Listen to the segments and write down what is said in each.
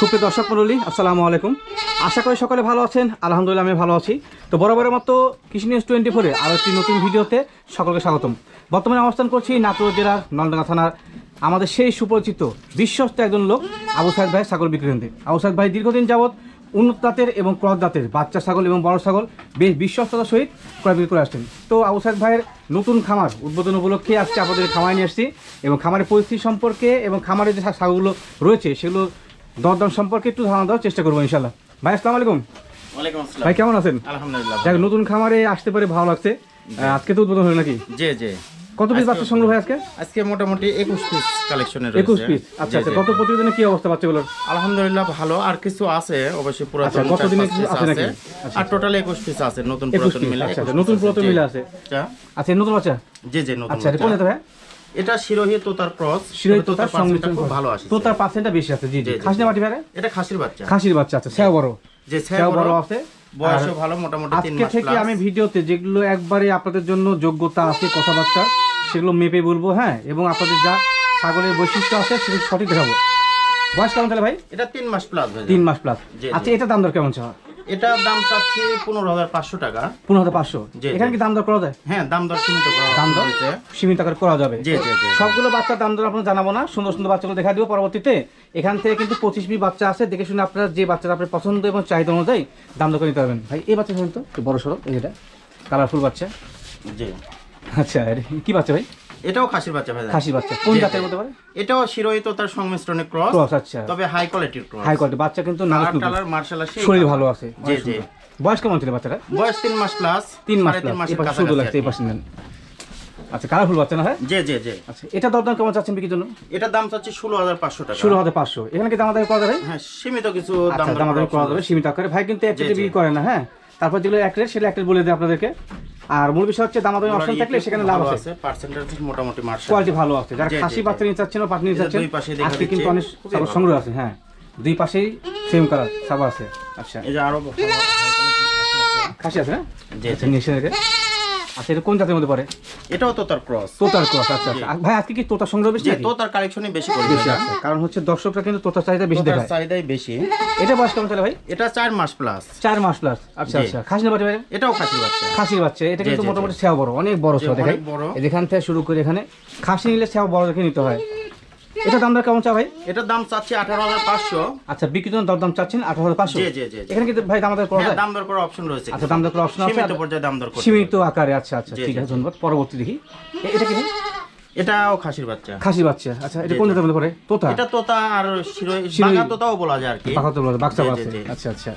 সুপ্রিয় দর্শক মন্ডলী আসসালামু আলাইকুম। আশা করি সকলে ভালো আছেন, আলহামদুলিল্লাহ আমি ভালো আছি। তো বরাবরের মতো কৃষি নিউজ টোয়েন্টি ফোরে আরও একটি নতুন ভিডিওতে সকলকে স্বাগতম। বর্তমানে অবস্থান করছি নাটোর জেলার নলডাঙ্গা থানার আমাদের সেই সুপরিচিত বিশ্বস্ত একজন লোক, আবু সাহেদ ভাই, ছাগল বিক্রি আবু সাহেদ ভাই, দীর্ঘদিন যাবৎ উন্নত দাঁতের এবং ক্রস দাঁতের বাচ্চা ছাগল এবং বড় ছাগল বেশ বিশ্বস্ততার সহিত ক্রয় বিক্রি করে আসছেন। তো আবু সাহেদ ভাইয়ের নতুন খামার উদ্বোধন উপলক্ষে আজকে আপনাদের খামারে নিয়ে আসছি এবং খামারের পরিস্থিতি সম্পর্কে এবং খামারের যে ছাগলগুলো রয়েছে, সেগুলো দরদাম সম্পর্কে একটু ধারণা দেওয়ার চেষ্টা করব ইনশাল্লাহ ভাই আসসালামু আলাইকুম। ভাই কেমন আছেন? আলহামদুলিল্লাহ যাক নতুন খামারে আসতে পারে ভালো লাগছে। আজকে তো উদ্বোধন হলো নাকি? জি জি। কত পিস বাচ্চা সংগ্রহ হয় আজকে? আজকে মোটামুটি একুশ পিস কালেকশনের একুশ পিস আচ্ছা আচ্ছা কত প্রতিবেদনে কি অবস্থা বাচ্চাগুলোর? আলহামদুলিল্লাহ ভালো। আর কিছু আছে অবশ্যই পুরাতন আচ্ছা, piece আছে নাকি? আর টোটাল একুশ পিস আছে নতুন পুরাতন মিলে আচ্ছা 21 আচ্ছা নতুন পুরাতন মিলে আছে। আচ্ছা। আচ্ছা নতুন বাচ্চা? জি জি নতুন আচ্ছা এটা কোন। জাতের ভাই? এটা শিরোহি তোতার ক্রস শিরোহী তোতার সংমিশ্রণ খুব ভালো আসে। তো তার পার্সেন্টটা বেশি আছে জি জি। জি। মাটি ভাই এটা খাসির বাচ্চা। খাসির বাচ্চা আছে সেও বড়। যে সেও বড় আছে। বয়সও ভালো মোটামুটি তিন আজকে মাস থেকে আমি ভিডিওতে যেগুলো একবারে আপনাদের জন্য যোগ্যতা আছে কথাবার্তা সেগুলো মেপে বলব হ্যাঁ? এবং আপনাদের যা ছাগলের বৈশিষ্ট্য আছে সেগুলো সঠিক দেখাবো। বয়স কেমন তাহলে ভাই? এটা তিন মাস প্লাস হয়ে তিন মাস প্লাস। আচ্ছা এটা দাম দর কেমন চাওয়া এটার দাম চাচ্ছি পনেরো হাজার পাঁচশো টাকা। পনেরো হাজার পাঁচশো। এখানে কি দাম দর করা যায়? হ্যাঁ দাম দর সীমিত করা দাম দর? সীমিত করা যাবে। জি জি জি সবগুলো বাচ্চার দাম দর আপনার জানাব না। সুন্দর সুন্দর বাচ্চাগুলো দেখা দিব পরবর্তীতে। এখান থেকে কিন্তু পঁচিশ পিস বাচ্চা আছে। দেখে শুনে আপনারা যে বাচ্চাটা আপনার পছন্দ এবং চাহিদা অনুযায়ী দাম দর করে নিতে পারবেন। ভাই এই বাচ্চা শুনুন তো বড় সড়ো এই যেটা কালারফুল বাচ্চা। জি। আচ্ছা কি বাচ্চা ভাই? এটাও খাসির বাচ্চা ভাই। খাসি বাচ্চা। কোন জাতের। মধ্যে পারে? এটাও শিরোহিত তার সংমিশ্রণে ক্রস ক্রস আচ্ছা। তবে হাই কোয়ালিটির ক্রস হাই কোয়ালিটি বাচ্চা কিন্তু নাম কালার মার্শাল সেই শরীর ভালো আছে। জি জি। বয়স কেমন ছিল বাচ্চাটা বয়স তিন মাস প্লাস তিন মাস এই পাশে লাগছে এই পাশে নেন। আচ্ছা কালারফুল বাচ্চা না হয় জি জি জি। আচ্ছা এটা দরদাম কেমন চাচ্ছেন বিক্রির জন্য? এটার দাম চাচ্ছি ষোলো হাজার পাঁচশো টাকা। ষোলো হাজার পাঁচশো। এখানে কি দাম আদায় করা যাবে? হ্যাঁ সীমিত কিছু দাম আচ্ছা দাম আদায় করা যাবে সীমিত আকারে। ভাই কিন্তু জি। বিক্রি করে না হ্যাঁ? তারপর যেগুলো এক রেট সেটা এক রেট বলে দেয় আপনাদেরকে। আর মূল বিষয় হচ্ছে দামাদামি অপশন থাকলে সেখানে লাভ আছে। পার্সেন্টেজ মোটামুটি মার্শাল কোয়ালিটি ভালো আছে। যারা খাসি। বাচ্চা নিতে চাচ্ছেন বা পাটি নিতে চাচ্ছেন দুই পাশে দেখা আজকে কিন্তু অনেক সংগ্রহ আছে হ্যাঁ। দুই পাশেই সেম কালার সাবা আছে। আচ্ছা। এই যে আরও খাসি আছে না জি, আচ্ছা রেখে আচ্ছা এটা কোন জাতের মধ্যে পড়ে? এটাও তো তার ক্রস। তোতার ক্রস আচ্ছা আচ্ছা। ভাই আজকে কি তোতার সংগ্রহ বেশি যে নাকি? তো তার কালেকশনই বেশি করে বেশি আছে কারণ হচ্ছে দর্শকরা কিন্তু তোতার চাহিদা বেশি তোতার দেখায়। চাহিদাই বেশি। এটা বয়স কেমন চলে ভাই? এটা চার মাস প্লাস চার মাস প্লাস আচ্ছা আচ্ছা। খাসি না ভাই? এটাও খাসির বাচ্চা। খাসির বাচ্চা। এটা কিন্তু। মোটামুটি সেও বড় অনেক বড় সেও দেখাই এখান থেকে শুরু করে এখানে খাসি নিলে সেও বড় দেখে নিতে হয়। এটা দাম দর কেমন চা ভাই? এটার দাম চাচ্ছি আঠারো হাজার পাঁচশো। আচ্ছা বিক্রির জন্য দরদাম চাচ্ছেন আঠারো হাজার পাঁচশো? জি, জি, জি, জি। এখানে কিন্তু ভাই দাম দর করা হ্যাঁ, যায়? দাম দর করার অপশন রয়েছে আচ্ছা দাম দর করার অপশন আছে? সীমিত পর্যায়ে দাম দর সীমিত আকারে আচ্ছা আচ্ছা ঠিক আছে ধন্যবাদ। পরবর্তী দেখি। এটা কি এটাও খাসির বাচ্চা। খাসি বাচ্চা আচ্ছা এটা কোন জাতের মধ্যে পড়ে? তোতা? এটা তোতা আর শিরোই বাঘা তোতাও বলা যায় আর কি। বাঘা বলা জি, জি, আছে। জি। আচ্ছা আচ্ছা।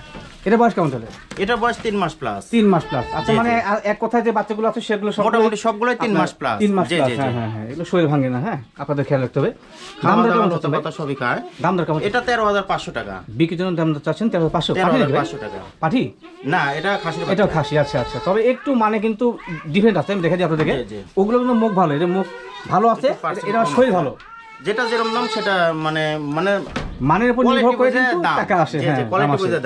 এটা বয়স কেমন চলে এটা বয়স তিন মাস প্লাস তিন মাস প্লাস আচ্ছা মানে এক কথায় যে বাচ্চাগুলো আছে সেগুলো সব মোটামুটি সবগুলোই তিন মাস প্লাস তিন মাস প্লাস হ্যাঁ হ্যাঁ হ্যাঁ। এগুলো শরীর ভাঙে না হ্যাঁ? আপনাদের খেয়াল রাখতে হবে। দাম দর কেমন ভাই? পাতা সবই খায় দাম দর কেমন? এটা তেরো হাজার পাঁচশো টাকা। বিক্রির জন্য দাম দর চাচ্ছেন তেরো পাঁচশো। তেরো পাঠি হাজার পাঁচশো টাকা। পাঠি? না এটা খাসির এটাও খাসি আচ্ছা আচ্ছা। তবে একটু মানে কিন্তু ডিফারেন্ট আছে আমি দেখে দিই আপনাদেরকে। ওগুলো কিন্তু মুখ ভালো এটা মুখ ভালো আছে এটা শরীর ভালো। যেটা যেরকম দাম সেটা মানে মানে মানের উপর নির্ভর করে কিন্তু টাকা আসে হ্যাঁ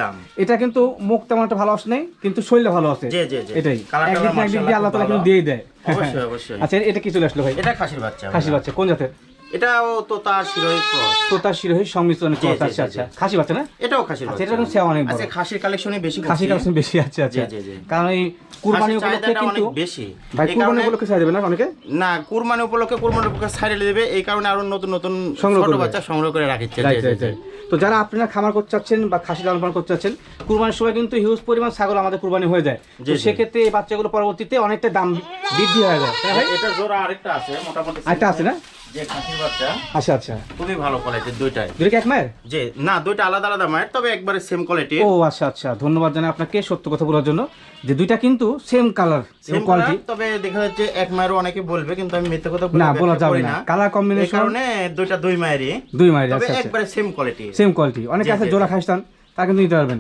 দাম। এটা কিন্তু মুখ তেমন একটা ভালো আসে নেই কিন্তু শরীরে ভালো আসে। এটাই। একদিন একদিক টালা না একদিক দিয়ে আল্লাহ তালা কিন্তু দিয়ে দিয়েই দেয়। অবশ্যই অবশ্যই। আচ্ছা এটা কি চলে আসলো ভাই? এটা খাসির বাচ্চা। খাসির বাচ্চা কোন জাতের? এটাও তো তার ক্রস তো শিরোহী সংমিশ্রণে ক্রস আচ্ছা আচ্ছা। খাসি বাচ্চা না? এটাও খাসির আচ্ছা এটা কিন্তু অনেক বড় আচ্ছা খাসির কালেকশনই বেশি খাসি কালেকশন বেশি আছে আচ্ছা। জি, জি, জি। কারণ এই কুরবানি উপলক্ষে কিন্তু বেশি। ভাই কুরবানি উপলক্ষে চাই দেবে না অনেকে? না কুরবানি উপলক্ষে কুরবানি উপলক্ষে ছাড়িয়ে দেবে। এই কারণে আরও নতুন নতুন ছোট বাচ্চা সংগ্রহ করে রাখিচ্ছে। Right right right. তো যারা আপনারা খামার করতে চাচ্ছেন বা খাসি লালন পালন করতে চাচ্ছেন কুরবানির সময় কিন্তু হিউজ পরিমাণ ছাগল আমাদের কুরবানি হয়ে যায়। তো সেক্ষেত্রে এই বাচ্চাগুলো পরবর্তীতে অনেকটা দাম বৃদ্ধি হয়ে যায়। এটা জোড়া আরেকটা আছে মোটামুটি আরেকটা আছে না? যে খাসির বাচ্চা আচ্ছা আচ্ছা। খুবই ভালো কোয়ালিটির দুইটাই। দুটো কি এক মায়ের? যে না দুইটা আলাদা আলাদা মায়ের তবে একবারে সেম কোয়ালিটি ও আচ্ছা আচ্ছা। ধন্যবাদ জানাই আপনাকে সত্য কথা বলার জন্য। যে দুইটা কিন্তু সেম কালার সেম কোয়ালিটি তবে দেখা যাচ্ছে এক মায়েরও অনেকে বলবে কিন্তু আমি মিথ্যা কথা বলে না বলা যাবে না। কালার কম্বিনেশন কারণে দুইটা দুই মায়েরই। দুই মায়ের আচ্ছা একবারে সেম কোয়ালিটি সেম কোয়ালিটি অনেকে আছে জোড়া জি। খাইস্তান তা কিন্তু নিতে পারবেন।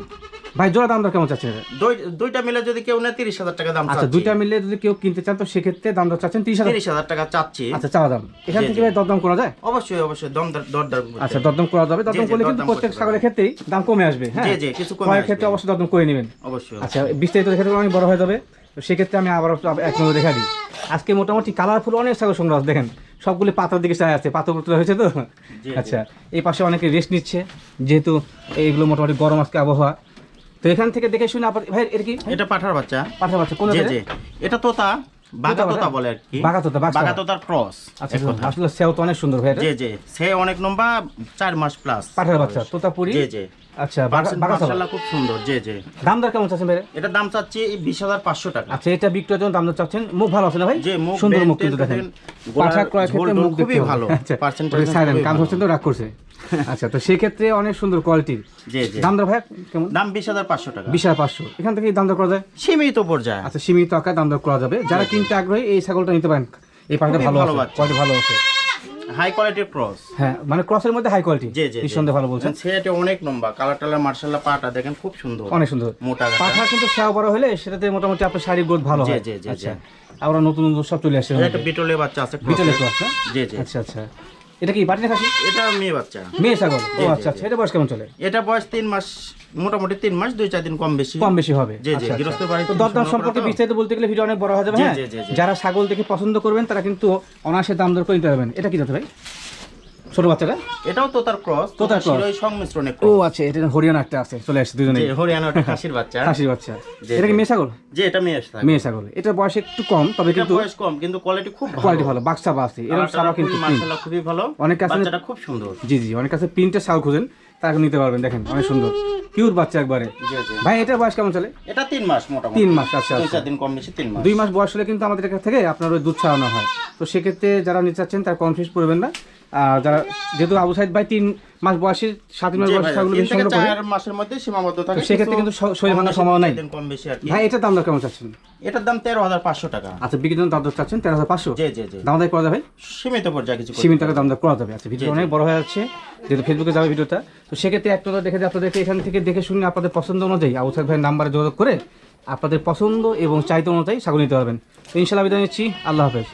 ভাই জোড়া দাম দর কেমন চাচ্ছে দুইটা মিলে যদি কেউ নেয় তিরিশ হাজার টাকা দাম আচ্ছা দুইটা মিলে যদি কেউ কিনতে চান তো সেক্ষেত্রে দাম দর চাচ্ছেন তিরিশ হাজার। তিরিশ হাজার টাকা চাচ্ছি। আচ্ছা চাওয়া দাম। এখান থেকে ভাই দরদাম করা যায়? অবশ্যই অবশ্যই দম দর- দরদাম আচ্ছা। দরদাম করা যাবে। দরদাম করলে কিন্তু প্রত্যেক ছাগলের ক্ষেত্রেই দাম কমে আসবে হ্যাঁ? জি, জি, কিছু কমে। ক্ষেত্রে অবশ্যই দরদাম করে নেবেন। অবশ্যই। আচ্ছা বিস্তারিত ক্ষেত্রে অনেক বড় হয়ে যাবে। তো সেক্ষেত্রে আমি আবার একটু এক নজর দেখা দিই। আজকে মোটামুটি কালারফুল অনেক ছাগল সংগ্রহ আছে, দেখেন সবগুলি পাতার দিকে চায় আছে। পাতা তোলা হয়েছে তো? আচ্ছা এই পাশে অনেকে রেস্ট নিচ্ছে। যেহেতু এইগুলো মোটামুটি গরম আজকে আবহাওয়া তো এখান থেকে দেখে শুনে আবার ভাই এটা কি? এটা পাঠার বাচ্চা। পাঠা বাচ্চা কোন এটা? তোতা বাগা তোতা তোতা বলে? আর কি। বাঘা তোতা, বাগা তোতার ক্রস আচ্ছা আসলে সেও তো অনেক সুন্দর ভাই এটা? জি জি। সে অনেক লম্বা চার মাস প্লাস পাঠার বাচ্চা তোতাপুরি? জি জি। আচ্ছা খুব সুন্দর জি জি। দাম দর কেমন চাচ্ছেন ভাই? এটার দাম চাচ্ছি বিশ হাজার পাঁচশো টাকা। আচ্ছা এটা বিক্রয়ের জন্য দাম চাচ্ছেন? মুখ ভালো আছে না ভাই? মুখ সুন্দর মুখ কিন্তু দেখেন। দেখেন, পাঠা ক্রয় ক্ষেত্রে মুখ খুবই ভালো। আচ্ছা Percentage সাইলেন্ট খুবই কান তো রাগ করছে। আচ্ছা তো সেই ক্ষেত্রে অনেক সুন্দর কোয়ালিটির দাম দর ভাই কেমন? দাম বিশ হাজার পাঁচশো টাকা। বিশ হাজার পাঁচশো। এখান থেকে দাম দর করা যায়? সীমিত পর্যায়ে। আচ্ছা সীমিত আকারে দাম দর করা যাবে। যারা কিনতে আগ্রহী এই ছাগলটা নিতে পারেন। এই খুবই ভালো আছে কোয়ালিটি ভালো আছে। হাই কোয়ালিটির ক্রস হ্যাঁ মানে ক্রসের মধ্যে হাই কোয়ালিটি জি জি নিঃসন্দেহে ভালো বলছেন। সেটা অনেক লম্বা কালার টালার মার্শাল্লাহ পাটা দেখেন খুব সুন্দর। অনেক সুন্দর। মোটা। পাঠা কিন্তু সেও বড় হলে সেটাতে মোটামুটি আপনার শারীরিক গ্রোথ ভালো হয়। জি, জি, আচ্ছা। আবার নতুন নতুন সব চলে আসছে এটা একটা বিটলের বাচ্চা আছে cross বিটলে এর। জি জি। আচ্ছা আচ্ছা। এটা কি বাড়িতে খাসি এটা মেয়ে বাচ্চা। মেয়ে ছাগল? ও আচ্ছা আচ্ছা এটা বয়স কেমন চলে? এটা বয়স তিন মাস মোটামুটি তিন মাস দুই চার দিন কম বেশি। কম বেশি হবে। আচ্ছা, আচ্ছা। দরদাম সম্পর্কে বিস্তারিত বলতে গেলে ভিডিও অনেক বড় হয়ে যাবে হ্যাঁ। যারা ছাগল দেখে পছন্দ করবেন তারা কিন্তু অনায়াসে দাম দর করে নিতে পারবেন। এটা কি যাতে ভাই? ছোট বাচ্চাটা? এটাও তো তার ক্রস তো তার। শিরোই সংমিশ্রণে ও আচ্ছা এটা হরিয়ানা একটা আছে চলে আসছে দুজনে হরিয়ানা একটা খাসির বাচ্চা। খাসির বাচ্চা। এটা কি জি। মেয়ে ছাগল? যে এটা মেয়ে আসতে মেয়ে ছাগল। এটার বয়স একটু কম তবে কিন্তু বয়স কম কিন্তু কোয়ালিটি খুব ভালো। কোয়ালিটি ভালো বাক্সা এরকম সারা কিন্তু। মার্শাল্লাহ খুবই ভালো। অনেক আছে- বাচ্চাটা খুব সুন্দর। জি জি অনেক কাছে প্রিন্টের ছাগল খুঁজেন এখন নিতে পারবেন দেখেন অনেক সুন্দর। কিউট বাচ্চা একবারে। ভাই এটার বয়স কেমন চলে? এটা তিন মাস মোটামুটি। তিন মাস আচ্ছা দুই আচ্ছা। চার দিন কম বেশি তিন মাস। দুই মাস বয়স হলে কিন্তু আমাদের কাছ থেকে আপনার ওই দুধ ছাড়ানো হয়। তো সেক্ষেত্রে যারা নিতে চাচ্ছেন তারা কনফিউজ করবেন না। যারা যেহেতু আবু সাইদ ভাই তিন মাস বয়সে সাত মাস জি বয়সে ভাই, ছাগল তিন বেশি সংগ্রহ করে চার মাসের মধ্যে সীমাবদ্ধ থাকে সেক্ষেত্রে কিন্তু শ- শরীর ভাঙার সম্ভাবনা নাই। কম বেশি আর ভাই এটার দাম দর কেমন চাচ্ছেন? এটার দাম তেরো হাজার পাঁচশো টাকা। আচ্ছা বিক্রির জন্য দাম দর চাচ্ছেন তেরো হাজার পাঁচশো? জি জি জি। দাম দর করা যাবে? সীমিত পর্যায়ে কিছু সীমিত টাকা দাম দর করা যাবে। আচ্ছা ভিডিও। অনেক বড় হয়ে যাচ্ছে যেহেতু ফেসবুকে যাবে ভিডিওটা। তো সেক্ষেত্রে একটা দেখে আপনাদেরকে এখান থেকে দেখে শুনে আপনাদের পছন্দ অনুযায়ী আবু সাইদ ভাইয়ের নাম্বারে যোগাযোগ করে আপনাদের পছন্দ এবং চাহিদা অনুযায়ী ছাগল নিতে পারবেন। তো ইনশাল্লাহ বিদায় নিচ্ছি। আল্লাহ হাফেজ।